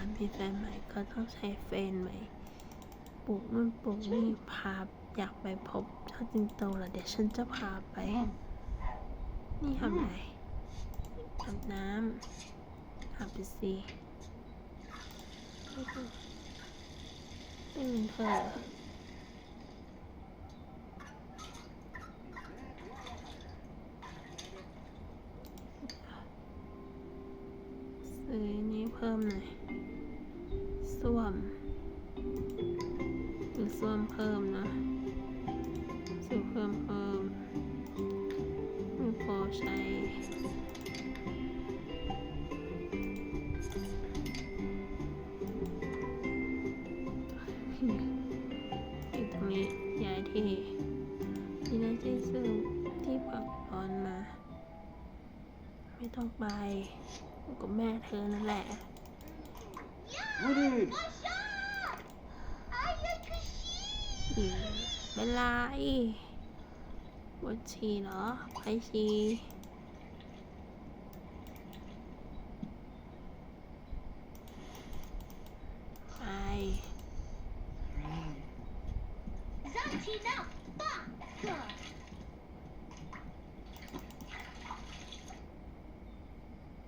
อนมีแฟนใหม่ก็ต้องใช้แฟนใหม่ปลูกนู่นปลูกนี่พาอยากไปพบเจ้าจิงโตเหรอเดี๋ยวฉันจะพาไป นี่ทำไงอาบน้ำอาบไปสิไม่ต้องไม่เป็นเธอเอซื้อนี้เพิ่มหน่อย ส้วมซื้อส้วมเพิ่มนะซื้อเพิ่มเพิ่มไม่พอใช้อยู่ตรงนี้ย้ายที่ที่นั่นที่ซื้อที่ปักบอลมา ไม่ต้องไปกับแม่เธอนั่นแหละ Wooded! อืมเป็นไรปวดฉี่เหรอใครฉี่ไป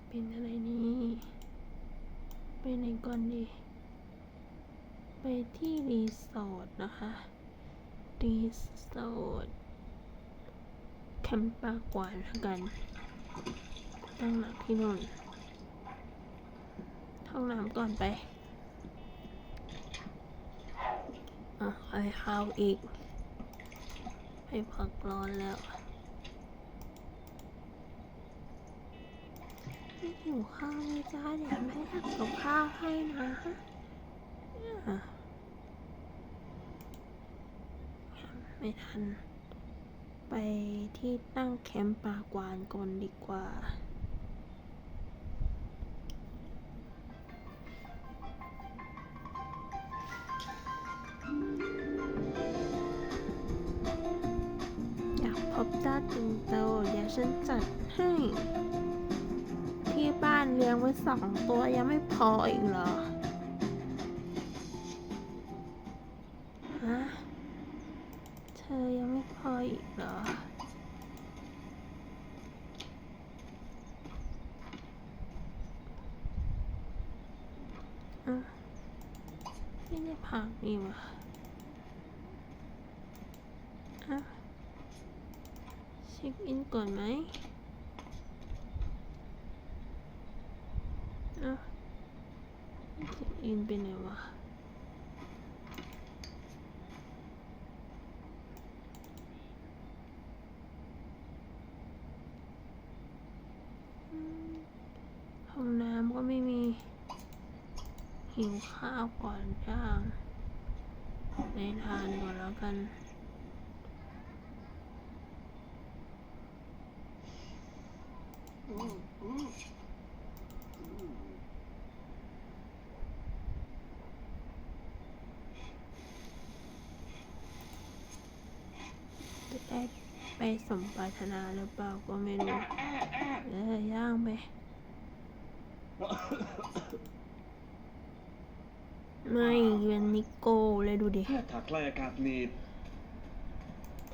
เป็นอะไรนี่ ไปไหนก่อนดี ไปที่รีสอร์ทนะคะ รีสอร์ทแคมป์ปากวานละกัน ตั้งหลักที่นู่นห้องน้ำก่อนไปอะไปข้าวอีกไปพักร้อนแล้ว ไม่ หิวข้าวเลยจ้าเดี๋ยวแม่ทำกับข้าวให้นะอะไม่ทัน ไปที่ตั้งแคมป์ปากวานก่อนดีกว่าอยากพบเจ้าจิงโตเดี๋ยวฉันจัดให้ บ้านเลี้ยงไว้สองตัวยังไม่พออีกเหรอฮะเธอยังไม่พออีกเหรออะไม่ได้ผักนี่วะอะเช็คอินก่อนไหม อะเช็คอิ นไปไหนวะห้องน้ำก็ไม่มี หิวข้าวก่อนย่างในทานก่อนแล้วกันจะได้ไป สมปรารถนาหรือเปล่าก็ไม่รู้ เออย่างไปไม่เป็นนิโก้เลยดูดิถ้าใกล้อากาศนี่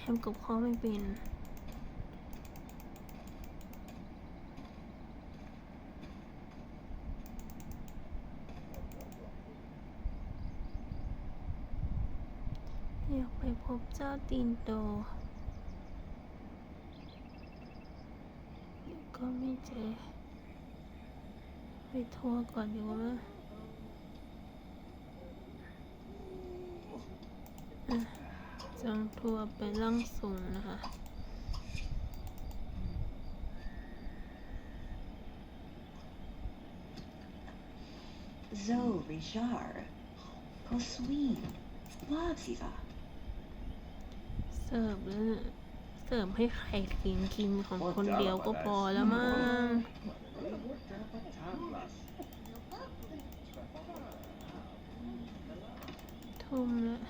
ทำกับข้าวไม่เป็นอยากไปพบเจ้าตีนโต ก็ไม่เจอ ไปทัวร์ก่อนดีกว่ามั้ยอะจองทัวร์ไปล่องสูงนะคะ Zo Richard. Kosween. Wabsiva. เสิร์ฟแล้วน่ะ เสิร์ฟให้ไข่กินกินของคนเดียวก็พอแล้วมั้งทุ่มแล้ว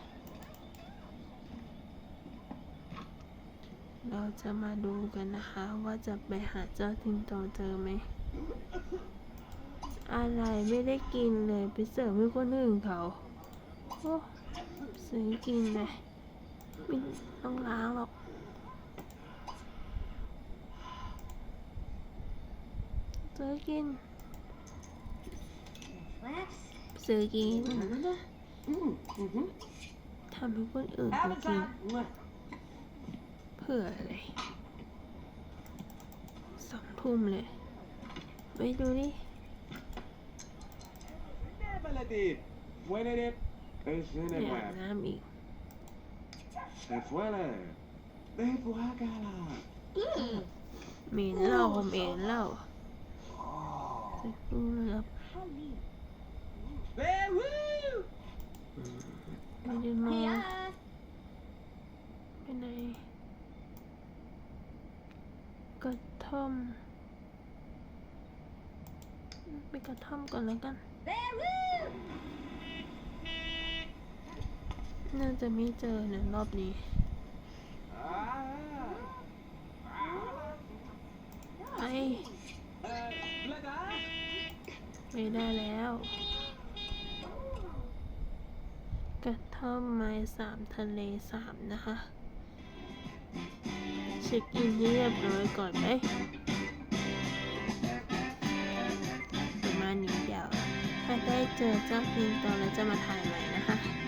เราจะมาดูกันนะคะว่าจะไปหาเจ้าทิงโตเจอไหม อะไรไม่ได้กินเลยไปเสิร์ฟให้คนอื่นเขาโอ้ซื้อกินเลยไม่ต้องล้างหรอก ซื้อกิน Flex. ซื้อกิน Mm, mhm. ทำให้คนอื่นเขากิน Avatar. Mwah. เผื่ออะไรสองทุ่มเลยไปดูดิ Nevaladi. Huele Es อ una ยาก web. น้ำอีก Se fuele. ดูเลยครับไม่ได้นอน Hiya. ไปไหนกระท่อมไปกระท่อมก่อนแล้วกัน น่าจะไม่เจอเนี่ยรอบนี้ไป ไม่ได้แล้วกระท่อมไม้สามทะเลสามนะคะเช็คอินที่เรียบร้อยก่อนไหมประมาณนี้เดี๋ยว ถ้าได้เจอเจ้าพิงตอนแล้วจะมาถ่ายใหม่นะคะ